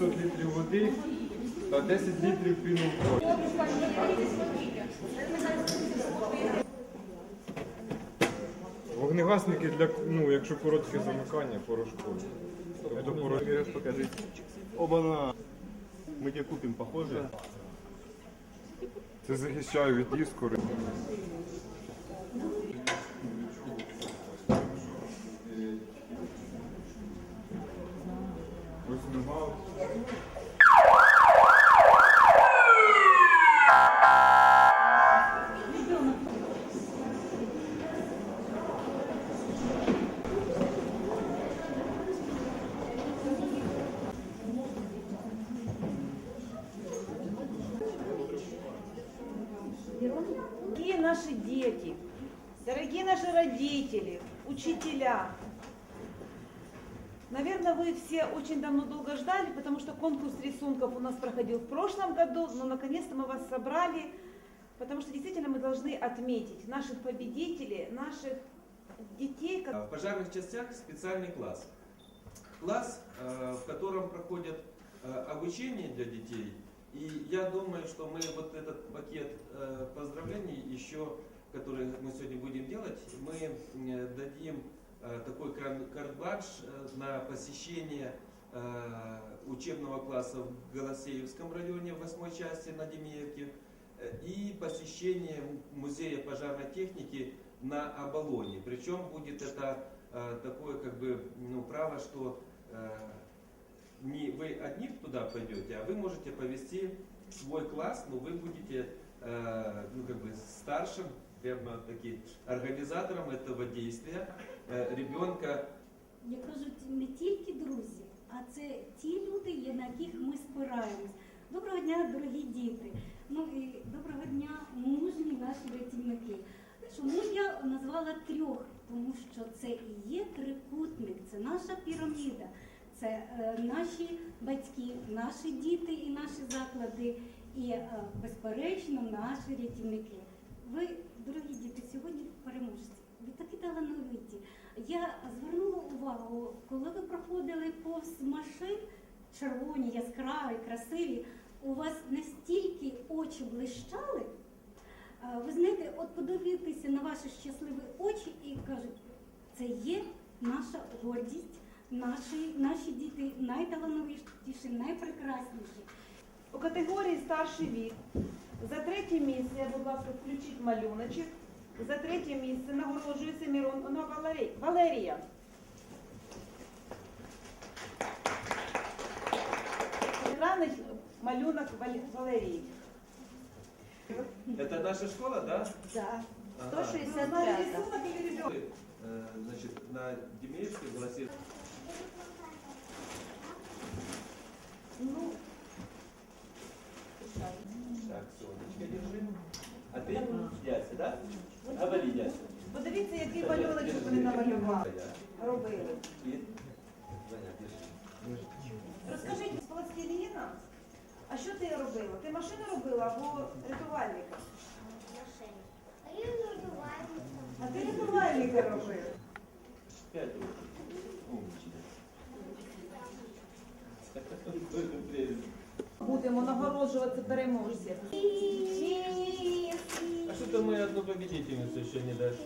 500 літрів води та 10 літрів піну в. Вогнегасники для, ну, якщо коротке замикання, порошкові. Тобто порошкові. Покажи. Оба-на. Мы тебе купим похожие. Це захищає від іскори. Дорогие наши дети, дорогие наши родители, учителя, наверное, вы все очень давно долго ждали, потому что конкурс рисунков у нас проходил в прошлом году, но наконец-то мы вас собрали, потому что действительно мы должны отметить наших победителей, наших детей, В пожарных частях специальный класс. Класс, э, в котором проходят э, обучение для детей. И я думаю, что мы вот этот пакет э, поздравлений еще, который мы сегодня будем делать, мы дадим такой кран- карт-бадж э, на посещение э, учебного класса в Голосеевском районе, в восьмой части на Демеевке, э, и посещение музея пожарной техники на Оболоне. Причем будет это э, такое как бы ну, право, что э, не вы одни туда пойдете, а вы можете повести свой класс, но вы будете э, ну, как бы старшим, прямо таки организатором этого действия э, ребенка як кажуть, не тільки друзі, а це ті люди, на яких ми спираємось. Доброго дня, дорогі діти. Ну і доброго дня, мужні наші рятівники. Чому я назвала трьох? Тому що це і є трикутник, це наша піраміда, це е, наші батьки, наші діти і наші заклади, і е, безперечно наші рятівники. Ви, дорогі діти, сьогодні переможці. Ви такі талановиті. Я звернула увагу, коли ви проходили повз машин, червоні, яскраві, красиві, у вас настільки очі блищали. Ви знаєте, от подивитися на ваші щасливі очі і кажуть, це є наша гордість, наші, наші діти найталановитіші, найпрекрасніші. У категорії старший вік за третє місце, будь ласка, включіть малюночок. За третє місце нагороджується Міронова Валерій- Валерія. Екрани малюнок Вал- Валерії. Это наша школа, да? Да. Ага. 165. Рисунок или ребенок? Э, Значит, на Демеевской гласит Яся, да? Говори, Яся. подивіться, який малюночок вони намалювали. Робили. Розкажіть, з пластиліна, а що ти робила? Ти машину робила або рятувальника? А ти рятувальника робив. Пять. Будемо нагороджувати переможців. А что-то мы одну победительницу еще не дашь.